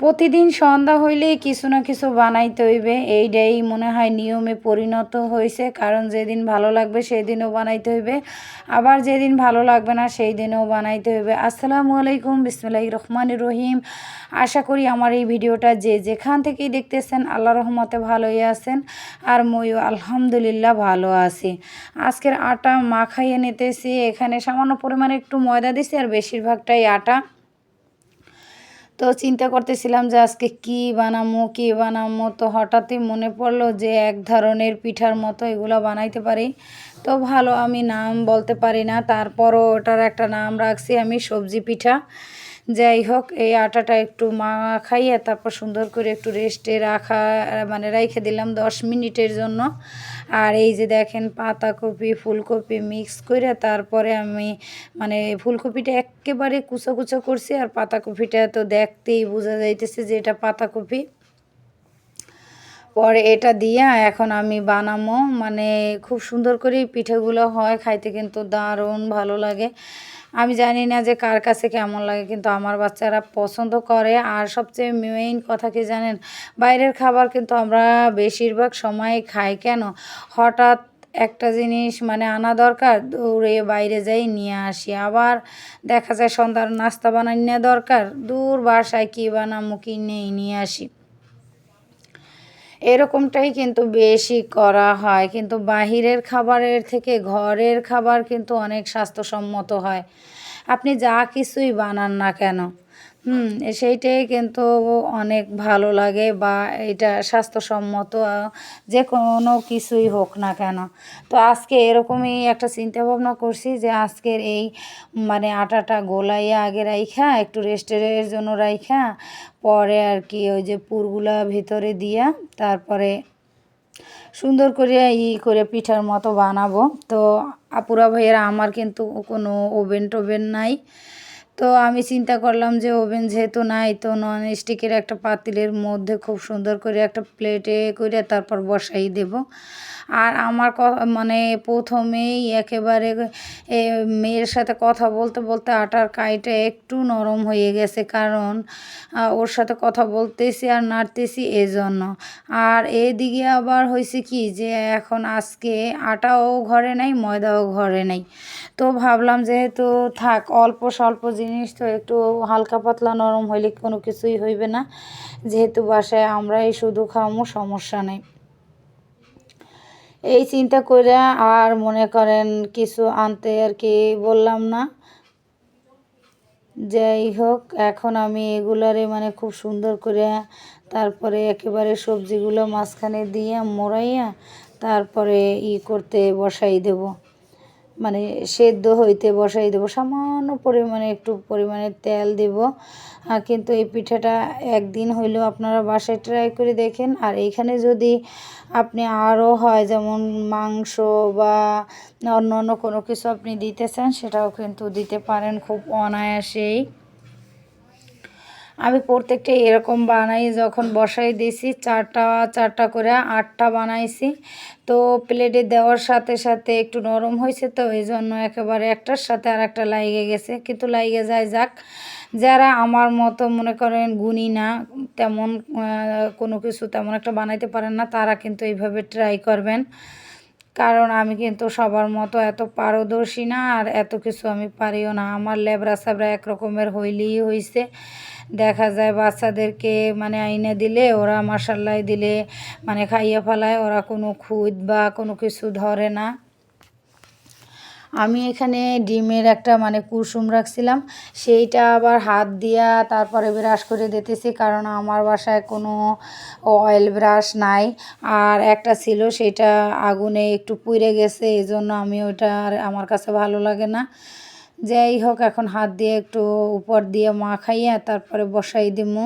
প্রতিদিন সন্ধ্যা হইলেই কিছু না কিছু বানাইতে হইবে। এইটাই মনে হয় নিয়মে পরিণত হয়েছে কারণ যেদিন ভালো লাগবে সেই দিনও বানাইতে হইবে। আবার যেদিন ভালো লাগবে না সেই দিনও বানাইতে হইবে। আসসালামু আলাইকুম বিসমুল্লাহ রহমান রহিম। আশা করি আমার এই ভিডিওটা যে যেখান থেকেই দেখতেছেন, আল্লাহ রহমতে ভালোই আছেন আর ময়ও আলহামদুলিল্লাহ ভালো আছি। আজকের আটা মাখাইয়ে নিতেছি। এখানে সামান্য পরিমাণে একটু ময়দা দিছি আর বেশিরভাগটাই আটা। তো চিন্তা করতেছিলাম যে আজকে কি বানামো কি বানামো? তো হঠাৎই মনে পড়ল যে এক ধরনের পিঠার মতো এগুলো বানাইতে পারি। তো ভালো, আমি নাম বলতে পারি না। তারপরও ওটার একটা নাম রাখছি আমি, সবজি পিঠা। যাই হোক, এই আটাটা একটু মাখাইয়ে তারপর সুন্দর করে একটু রেস্টে রাখা মানে রেখে দিলাম দশ মিনিটের জন্য। আর এই যে দেখেন পাতাকপি, ফুলকপি মিক্স করে তারপরে আমি মানে ফুলকপিটা একেবারে কুচো কুচো করছি আর পাতাকপিটা তো দেখতেই বোঝা যাইতেছে যে এটা পাতাকপি। পরে এটা দিয়া এখন আমি বানামো। মানে খুব সুন্দর করে পিঠেগুলো হয়, খাইতে কিন্তু দারুণ ভালো লাগে। আমি জানি না যে কার কাছে কেমন লাগে, কিন্তু আমার বাচ্চারা পছন্দ করে। আর সবচেয়ে মেইন কথা কি জানেন? বাইরের খাবার কিন্তু আমরা বেশিরভাগ সময় খাই কেন? হঠাৎ একটা জিনিস মানে আনা দরকার দৌড়ে বাইরে যাই নিয়ে আসি। আবার দেখা যায় সন্ধ্যার নাস্তা বানাই নেওয়া দরকার, দূর বাসায় কী বানামো কি নেই, নিয়ে আসি। এরকমটাই কিন্তু বেশি করা হয়। কিন্তু বাহিরের খাবারের থেকে ঘরের খাবার কিন্তু অনেক স্বাস্থ্যসম্মত হয়। আপনি যা কিছুই বানান না কেন হুম, সেইটাই কিন্তু অনেক ভালো লাগে বা এটা স্বাস্থ্যসম্মত যে কোনো কিছুই হোক না কেন। তো আজকে এরকমই একটা চিন্তা ভাবনা করছি যে আজকের এই মানে আটাটা গোলাইয়া আগে রাইখা, একটু রেস্টের জন্য রাইখা, পরে আর কি ওই যে পুরগুলা ভিতরে দিয়া, তারপরে সুন্দর করে ই করে পিঠার মতো বানাবো। তো আপুরা ভাইয়েরা, আমার কিন্তু কোনো ওভেন টোভেন নাই। তো আমি চিন্তা করলাম যে ওভেন যেহেতু নাই, তো নন স্টিকের একটা পাতিলের মধ্যে খুব সুন্দর করে একটা প্লেটে করে তারপর বসাই দেব। আর আমার ক মানে প্রথমেই একেবারে মেয়ের সাথে কথা বলতে বলতে আটার কাইটা একটু নরম হয়ে গেছে। কারণ ওর সাথে কথা বলতেছি আর নাড়তেছি এজন্য। আর এদিকে আবার হয়েছে কি যে, এখন আজকে আটাও ঘরে নাই, ময়দাও ঘরে নাই। তো ভাবলাম যেহেতু থাক, অল্প স্বল্প জিনিস তো একটু হালকা পাতলা নরম হইলে কোনো কিছুই হইবে না। যেহেতু বাসায় আমরাই শুধু খাওয়ামো সমস্যা নেই। এই চিন্তা করে আর মনে করেন কিছু আনতে আর কি বললাম না। যাই হোক, এখন আমি এগুলারে মানে খুব সুন্দর করে তারপরে একেবারে সবজিগুলো মাঝখানে দিয়ে মোড়াইয়া তারপরে ই করতে বসাই দেব। মানে সেদ্ধ হইতে বসাই দেবো, সামান্য পরিমাণে, একটু পরিমাণে তেল দেব। কিন্তু এই পিঠাটা একদিন হইলেও আপনারা বাসায় ট্রাই করে দেখেন। আর এইখানে যদি আপনি আরও হয়, যেমন মাংস বা অন্য অন্য কোনো কিছু আপনি দিতে চান, সেটাও কিন্তু দিতে পারেন খুব অনায়াসেই। আমি প্রত্যেকটা এরকম বানাই, যখন বসাই দিয়েছি চারটা চারটা করে আটটা বানাইছি। তো প্লেটে দেওয়ার সাথে সাথে একটু নরম হয়েছে, তো এই জন্য একেবারে একটার সাথে আর একটা লাইগে গেছে। কিন্তু লাইগে যায় যাক, যারা আমার মতো মনে করেন গুণী না, তেমন কোনো কিছু তেমন একটা বানাইতে পারেন না, তারা কিন্তু এইভাবে ট্রাই করবেন। কারণ আমি কিন্তু সবার মতো এত পারদর্শী না, আর এত কিছু আমি পারিও না। আমার লেবরা সাবরা একরকমের হইলেই হইছে। দেখা যায় বাচ্চাদেরকে মানে আইনে দিলে, ওরা মাসাল্লায় দিলে মানে খাইয়ে ফেলায়, ওরা কোনো খুদ বা কোনো কিছু ধরে না। আমি এখানে ডিমের একটা মানে কুসুম রাখছিলাম, সেইটা আবার হাত দিয়া তারপরে ব্রাশ করে দিতেছি, কারণ আমার বাসায় কোনো অয়েল ব্রাশ নাই। আর একটা ছিল, সেটা আগুনে একটু পুড়ে গেছে এই জন্য আমি ওইটা আর আমার কাছে ভালো লাগে না। যাই হোক, এখন হাত দিয়ে একটু উপর দিয়ে মাখাইয়া তারপরে বসাই দিমু।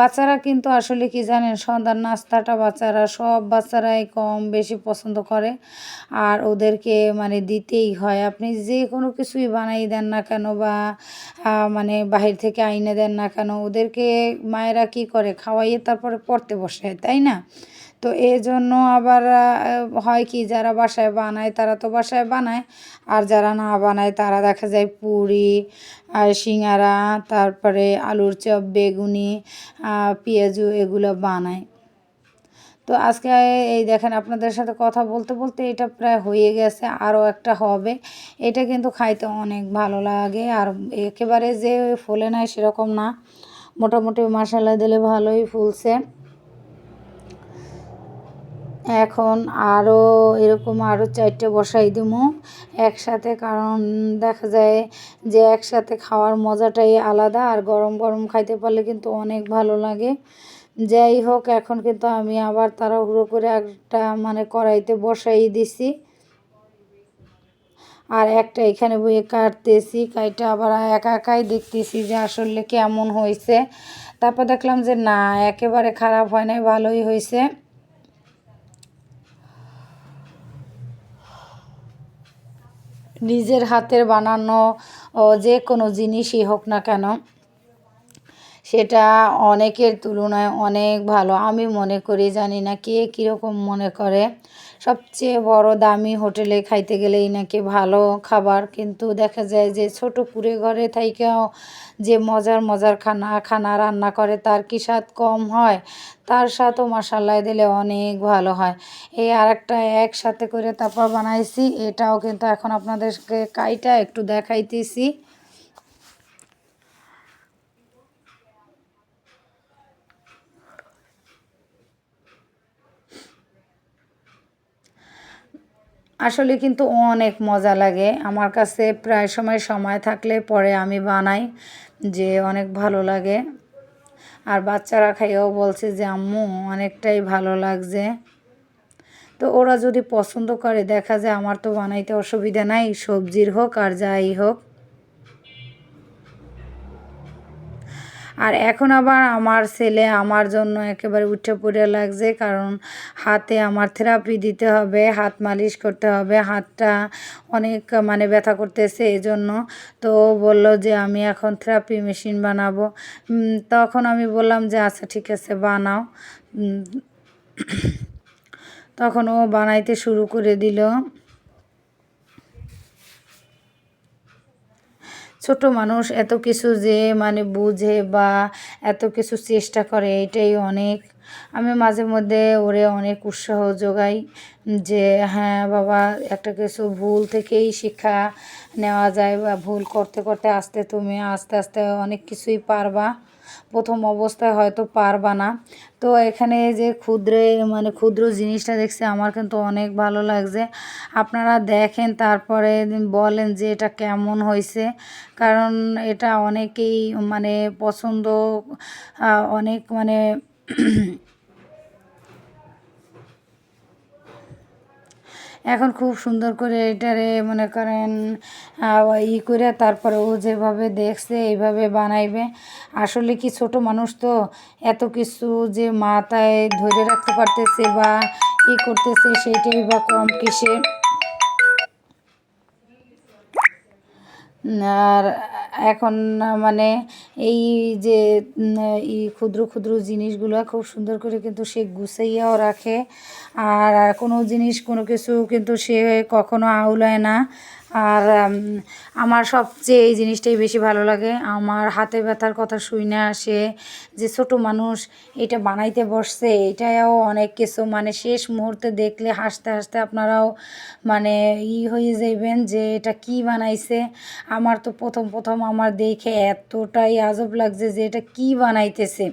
বাচ্চারা কিন্তু আসলে কি জানেন, সন্ধ্যার নাস্তাটা বাচ্চারা, সব বাচ্চারাই কম বেশি পছন্দ করে। আর ওদেরকে মানে দিতেই হয়। আপনি যে কোনো কিছুই বানাই দেন না কেন বা মানে বাহির থেকে আইনে দেন না কেন, ওদেরকে মায়েরা কি করে, খাওয়াইয়ে তারপরে পড়তে বসে তাই না? তো এই জন্য আবার হয় কি যারা বাসায় বানায় তারা তো বাসায় বানায়, আর যারা না বানায় তারা দেখা যায় পুরি আর সিঙ্গারা, তারপরে আলুর চপ, বেগুনি পেঁয়াজু এগুলো বানায়। তো আজকে এই দেখেন আপনাদের সাথে কথা বলতে বলতে এটা প্রায় হয়ে গেছে, আরও একটা হবে। এটা কিন্তু খাইতে অনেক ভালো লাগে, আর একেবারে যে ফোলে নাই সেরকম না। মোটামুটি মশলা দিলে ভালোই ফুলছে। এখন আরও এরকম আরও চারটে বসাই দেবো একসাথে, কারণ দেখা যায় যে একসাথে খাওয়ার মজাটাই আলাদা আর গরম গরম খাইতে পারলে কিন্তু অনেক ভালো লাগে। যাই হোক, এখন কিন্তু আমি আবার তাড়াহুড়ো করে একটা মানে কড়াইতে বসাই দিছি। আর একটা এখানে বইয়ে কাটতেছি, কাইটা আবার একা একাই দেখতেছি যে আসলে কেমন হয়েছে। তারপর দেখলাম যে না, একেবারে খারাপ হয় নাই, ভালোই হয়েছে। নিজের হাতের বানানো যে কোনো জিনিসই হোক না কেন সেটা অনেকের তুলনায় অনেক ভালো। আমি মনে করি, জানি না কে কীরকম মনে করে। সবচেয়ে বড় দামি হোটেলে খাইতে গেলেই নাকি ভালো খাবার। কিন্তু দেখা যায় যে ছোট কুড়ে ঘরে থাইকেও যে মজার মজার খানা খানা রান্না করে তার কি স্বাদ কম হয়? তার স্বাদও মশালায় দিলে অনেক ভালো হয়। এই আর একটা একসাথে করে তারপর বানাইছি। এটাও কিন্তু এখন আপনাদেরকে কাইটা একটু দেখাইতেছি। আসলে কিন্তু অনেক মজা লাগে। আমার কাছে প্রায় সময় সময় থাকলে পরে আমি বানাই যে অনেক ভালো লাগে। আর বাচ্চারা খাইয়েও বলছে যে, আম্মু, অনেকটাই ভালো লাগছে। তো ওরা যদি পছন্দ করে, দেখা যায় আমার তো বানাইতে অসুবিধা নাই, সবজির হোক আর যাই হোক। আর এখন আবার আমার ছেলে আমার জন্য একেবারে উঠে পড়ে লাগছে, কারণ হাতে আমার থেরাপি দিতে হবে, হাত মালিশ করতে হবে, হাতটা অনেক মানে ব্যথা করতেছে এই জন্য তো বলল যে আমি এখন থেরাপি মেশিন বানাবো। তখন আমি বললাম যে আচ্ছা ঠিক আছে, বানাও। তখন ও বানাইতে শুরু করে দিল। ছোট মানুষ এত কিছু যে মানে বুঝে বা এত কিছু চেষ্টা করে, এটাই অনেক। আমি মাঝে মধ্যে ওরে অনেক উৎসাহ যোগাই যে হ্যাঁ বাবা, একটা কিছু ভুল থেকেই শিক্ষা নেওয়া যায় বা ভুল করতে করতে আস্তে তুমি আস্তে আস্তে অনেক কিছুই পারবা। প্রথম অবস্থায় হয়তো পারবা না। তো এখানে যে ক্ষুদ্রে মানে ক্ষুদ্র জিনিসটা দেখছে, আমার কিন্তু অনেক ভালো লাগছে। আপনারা দেখেন, তারপরে বলেন যে এটা কেমন হয়েছে। কারণ এটা অনেকেই মানে পছন্দ অনেক মানে এখন খুব সুন্দর করে এটারে মনে করেন ই করে তারপরে ও যেভাবে দেখছে, এইভাবে বানাইবে। আসলে কি ছোট মানুষ তো এত কিছু যে মাথায় ধরে রাখতে পারতেছে বা ই করতেছে সেইটাই বা কম কিসে। আর এখন মানে এই যে এই ক্ষুদ্র ক্ষুদ্র জিনিসগুলো খুব সুন্দর করে কিন্তু সে গুছাইয়াও রাখে। আর কোনো জিনিস কোনো কিছু কিন্তু সে কখনো আউলায় না। আর আমার সবচেয়ে এই জিনিসটাই বেশি ভালো লাগে। আমার হাতে ব্যথার কথা শুই না আসে যে ছোট মানুষ এটা বানাইতে বসছে, এটাও অনেক কিছু। মানে শেষ মুহূর্তে দেখলে হাসতে হাসতে আপনারাও মানে ই হয়ে যাইবেন যে এটা কি বানাইছে। আমার তো প্রথম প্রথম আমার দেখে এতটাই আজব লাগছে যে এটা কি বানাইতেছে।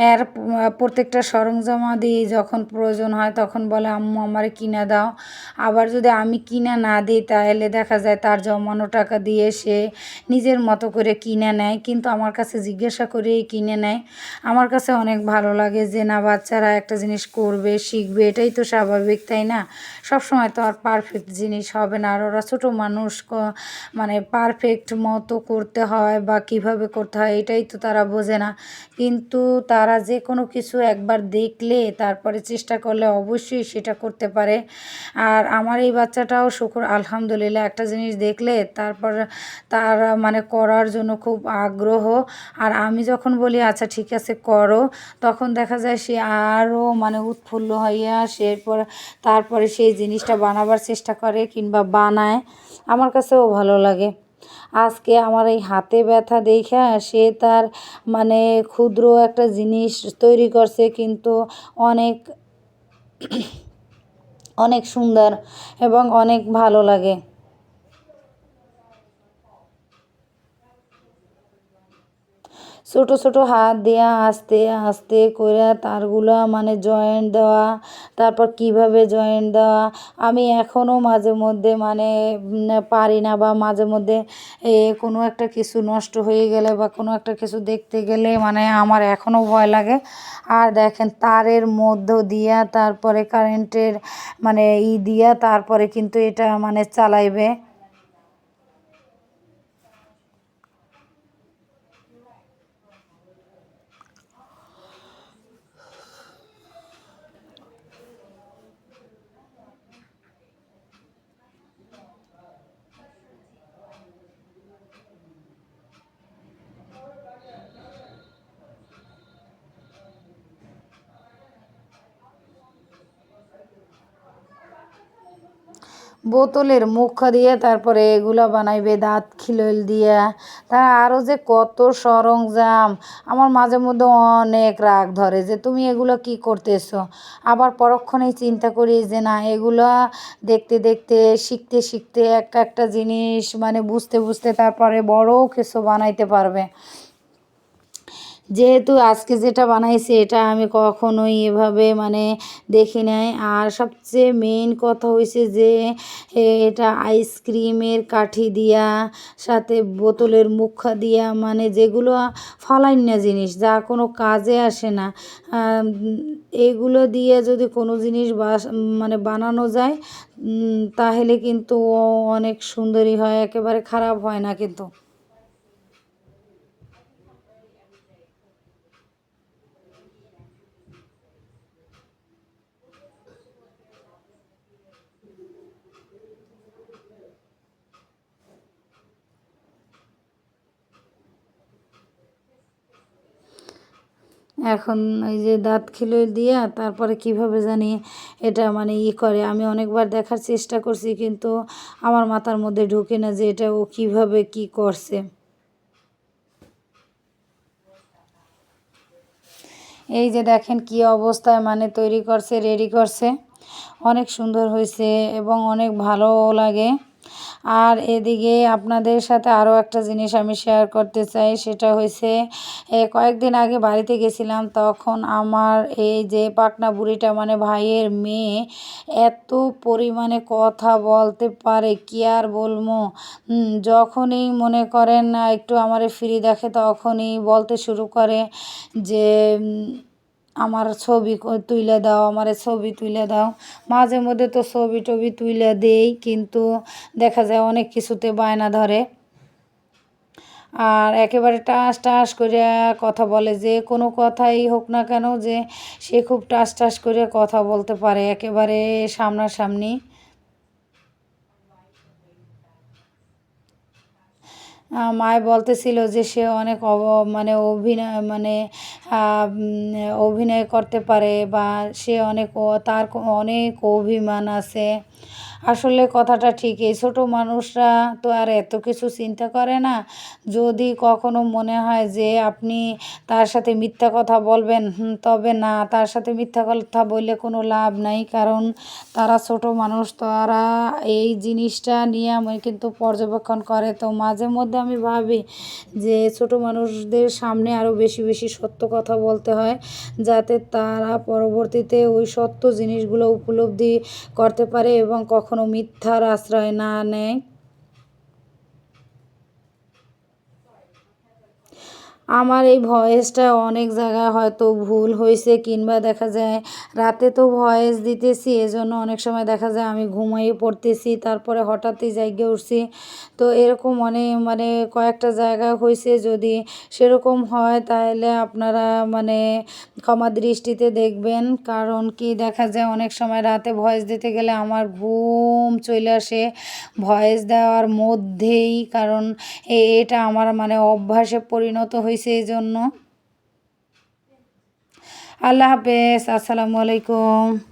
এর প্রত্যেকটা প্রত্যেকটা সরঞ্জামাদি যখন প্রয়োজন হয় তখন বলে, আম্মু, আমার কিনে দাও। আবার যদি আমি কিনে না দিই, তাহলে দেখা যায় তার জমানো টাকা দিয়ে সে নিজের মতো করে কিনে নেয়। কিন্তু আমার কাছে জিজ্ঞাসা করেই কিনে নেয়। আমার কাছে অনেক ভালো লাগে যে, না, বাচ্চারা একটা জিনিস করবে, শিখবে, এটাই তো স্বাভাবিক, তাই না? সব সময় তো আর পারফেক্ট জিনিস হবে না। আর ওরা ছোটো মানুষ মানে পারফেক্ট মতো করতে হয় বা কীভাবে করতে হয়, এটাই তো তারা বোঝে না। কিন্তু তারা তারা যে কোনো কিছু একবার দেখলে, তারপরে চেষ্টা করলে অবশ্যই সেটা করতে পারে। আর আমার এই বাচ্চাটাও শুকুর, আলহামদুলিল্লাহ, একটা জিনিস দেখলে, তারপর তার মানে করার জন্য খুব আগ্রহ। আর আমি যখন বলি আচ্ছা ঠিক আছে, করো, তখন দেখা যায় সে আরও মানে উৎফুল্ল হইয়া সে এরপর তারপরে সেই জিনিসটা বানাবার চেষ্টা করে কিংবা বানায়। আমার কাছেও ভালো লাগে। আজকে আমার এই হাতে ব্যথা দেখা সে তার মানে ক্ষুদ্র একটা জিনিস তৈরি করছে, কিন্তু অনেক অনেক সুন্দর এবং অনেক ভালো লাগে। ছোট ছোট হাত দিয়া আস্তে আস্তে করে তারগুলা মানে জয়েন্ট দেওয়া তারপর কীভাবে জয়েন্ট দেওয়া আমি এখনও মাঝে মধ্যে মানে পারি না বা মাঝে মধ্যে, এ, কোনো একটা কিছু নষ্ট হয়ে গেলে বা কোনো একটা কিছু দেখতে গেলে মানে আমার এখনও ভয় লাগে। আর দেখেন তারের মধ্য দিয়া তারপরে কারেন্টের মানে ই দিয়া তারপরে কিন্তু এটা মানে চালাইবে। বোতলের মুখ দিয়ে তারপরে এগুলা বানাইবে, দাঁত খিলল দিয়া। তা আরও যে কত সরঞ্জাম, আমার মাঝে মধ্যে অনেক রাগ ধরে যে তুমি এগুলো কি করতেছো? আবার পরক্ষণেই চিন্তা করি যে না, এগুলো দেখতে দেখতে, শিখতে শিখতে একটা একটা জিনিস মানে বুঝতে বুঝতে তারপরে বড় কিছু বানাইতে পারবে। যেহেতু আজকে যেটা বানাইছি, এটা আমি কখনোই এভাবে মানে দেখি নাই। আর সবচেয়ে মেইন কথা হয়েছে যে এটা আইসক্রিমের কাঠি দিয়া, সাথে বোতলের মুখা দিয়া মানে যেগুলো ফালাইন্যা জিনিস, যা কোনো কাজে আসে না। এগুলো দিয়ে যদি কোনো জিনিস মানে বানানো যায় তাহলে কিন্তু অনেক সুন্দরই হয়, একেবারে খারাপ হয় না কিন্তু। এখন এই যে দাঁত খিলে দিয়া তারপরে কীভাবে জানি এটা মানে ই করে। আমি অনেকবার দেখার চেষ্টা করছি কিন্তু আমার মাথার মধ্যে ঢুকে না যে এটা ও কীভাবে কি করছে। এই যে দেখেন কি অবস্থায় মানে তৈরি করছে রেডি করছে। অনেক সুন্দর হয়েছে এবং অনেক ভালোও লাগে। আর এদিকে আপনাদের সাথে আরও একটা জিনিস আমি শেয়ার করতে চাই, সেটা হয়েছে কয়েকদিন আগে বাড়িতে গেছিলাম, তখন আমার এই যে পাকনা বুড়িটা মানে ভাইয়ের মেয়ে, এত পরিমাণে কথা বলতে পারে, কি আর বলব? যখনই মনে করেন একটু আমারে ফ্রি দেখে, তখনই বলতে শুরু করে যে আমার ছবি তুলে দাও, আমার ছবি তুলে দাও। মাঝে মধ্যে তো ছবি টবি তুলে দেই, কিন্তু দেখা যায় অনেক কিছুতে বায়না ধরে। আর একেবারে টাস টাস করে কথা বলে যে, কোনো কথাই হোক না কেন যে, সে খুব টাস টাস করে কথা বলতে পারে, একেবারে সামনাসামনি। মায় বলতেছিল যে সে অনেক অব মানে অভিনয় মানে অভিনয় করতে পারে বা সে অনেক তার অনেক অভিমান আছে। আসলে কথাটা ঠিকই। ছোটো মানুষরা তো আর এত কিছু চিন্তা করে না। যদি কখনো মনে হয় যে আপনি তার সাথে মিথ্যা কথা বলবেন তবে না, তার সাথে মিথ্যা কথা বললে কোনো লাভ নাই। কারণ তারা ছোট মানুষ, তারা এই জিনিসটা নিয়ে আমি কিন্তু পর্যবেক্ষণ করে। তো মাঝে মধ্যে আমি ভাবি যে ছোট মানুষদের সামনে আরও বেশি বেশি সত্য কথা বলতে হয়, যাতে তারা পরবর্তীতে ওই সত্য জিনিসগুলো উপলব্ধি করতে পারে এবং কখনো মিথ্যার আশ্রয় না নেয়। আমার এই ভয়েসটা অনেক জায়গায় হয়তো ভুল হয়েছে কিংবা দেখা যায় রাতে তো ভয়েস দিতেছি, এজন্য অনেক সময় দেখা যায় আমি ঘুমিয়ে পড়তেছি, তারপরে হঠাৎই জায়গা উঠছি। তো এরকম অনেক মানে কয়েকটা জায়গা হয়েছে যদি সেরকম হয় তাহলে আপনারা মানে ক্ষমা দৃষ্টিতে দেখবেন। কারণ কি দেখা যায় অনেক সময় রাতে ভয়েস দিতে গেলে আমার ঘুম চলে আসে। ভয়েস দেওয়ার মধ্যেই, কারণ এটা আমার মানে অভ্যাসে পরিণত হয়েছে। এই জন্য আল্লাহ হাফেজ আসসালামু আলাইকুম।